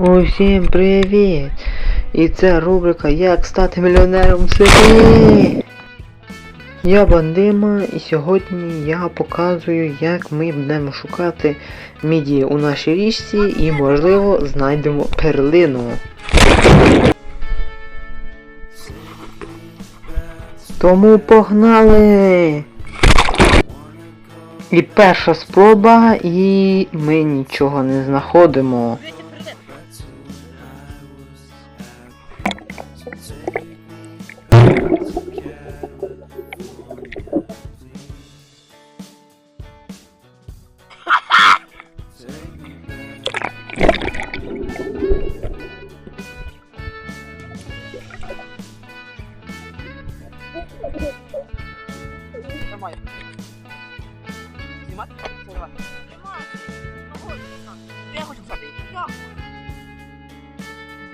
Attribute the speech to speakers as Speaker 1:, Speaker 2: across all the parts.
Speaker 1: Усім привіт! І це рубрика Як стати мільйонером селі. Я Бандима і сьогодні я показую, як ми будемо шукати міді у нашій річці і можливо знайдемо перлину. Тому погнали! І перша спроба, і ми нічого не знаходимо.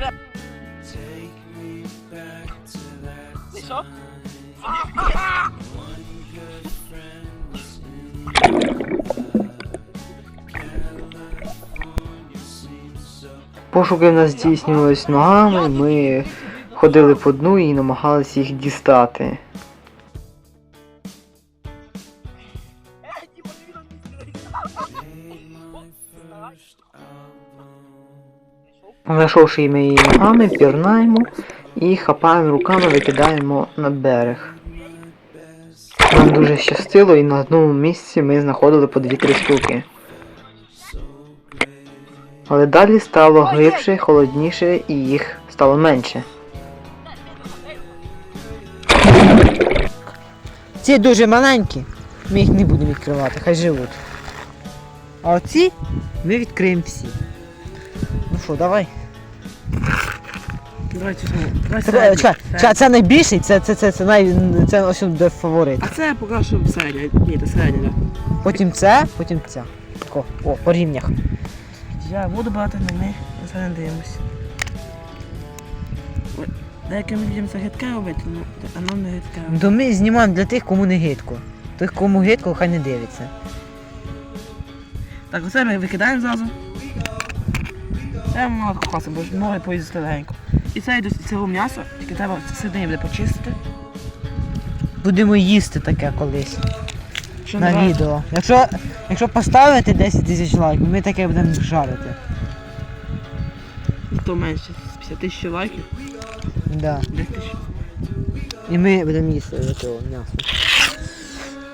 Speaker 2: Yep. Що?
Speaker 1: Пошуки в нас здійснювались ногами, ми ходили по дну і намагалися їх дістати. Знайшовши ми її ногами, пірнаємо і хапаємо руками, викидаємо на берег. Нам дуже щастило і на одному місці ми знаходили по 2-3 штуки. Але далі стало глибше, холодніше і їх стало менше.
Speaker 3: Ці дуже маленькі, ми їх не будемо відкривати, хай живуть. А оці ми відкриємо всі. Ну що, давай. Це, чекай, чекай, це найбільший, це, це, це, це, най, це ось буде фаворит.
Speaker 2: А це поки що середня. Ні, це середня, да.
Speaker 3: Потім це, потім ця. Тако, о, по рівнях.
Speaker 2: Я воду багато не ми. Зараз не дивимось. Деяким людям це гидке робити, ну, а нам не гидке.
Speaker 3: То ми знімаємо для тих, кому не гидко. Тих, кому гидко, хай не дивиться.
Speaker 2: Так, оце ми викидаємо зразу. Це мало класно, бо ж ноги поїздити легенько. І це йде з цього м'яса, тільки треба середині буде почистити.
Speaker 3: Будемо їсти таке колись
Speaker 2: Що
Speaker 3: на
Speaker 2: не
Speaker 3: відео. Якщо, якщо поставити 10 тисяч лайків, ми таке будемо жарити.
Speaker 2: То менше, з 50 тисяч лайків,
Speaker 3: Да.
Speaker 2: 10 тисяч.
Speaker 3: І ми будемо їсти до цього м'ясо.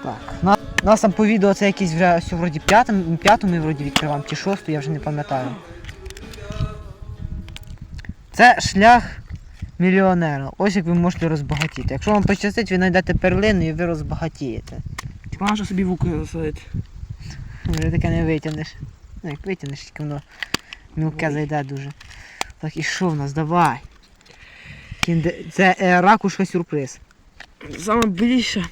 Speaker 3: Так. На, нас там по відео це якийсь вже ось вроді п'ятим, п'яту ми вроді відкриваємо, чи шосту, я вже не пам'ятаю. Це шлях мільйонера. Ось як ви можете розбагатіти. Якщо вам пощастить, ви знайдете перлину і ви розбагатієте.
Speaker 2: Ти можеш собі в уки засадити.
Speaker 3: Вже таке не витягнеш. Ну як витягнеш, тільки воно мілке зайде дуже. Так, і що в нас? Давай. Кінде... Це е, ракушка сюрприз.
Speaker 2: Саме більше.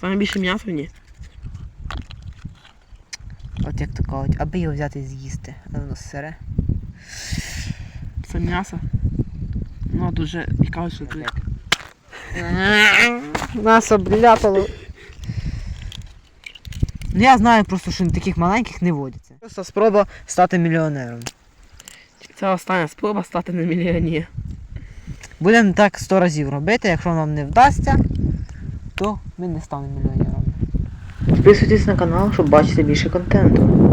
Speaker 2: Саме більше м'ясо ні.
Speaker 3: От як то кажуть, аби його взяти і з'їсти. Воно сире.
Speaker 2: Це м'ясо. Ну, дуже і кажуть, що ти.
Speaker 3: Нас обляпало. Ну я знаю просто, що таких маленьких не водиться. Просто спроба стати мільйонером.
Speaker 2: Це остання спроба стати на мільйоні.
Speaker 3: Будемо так 100 разів робити, якщо нам не вдасться, то ми не станемо мільйонерами.
Speaker 1: Підписуйтесь на канал, щоб бачити більше контенту.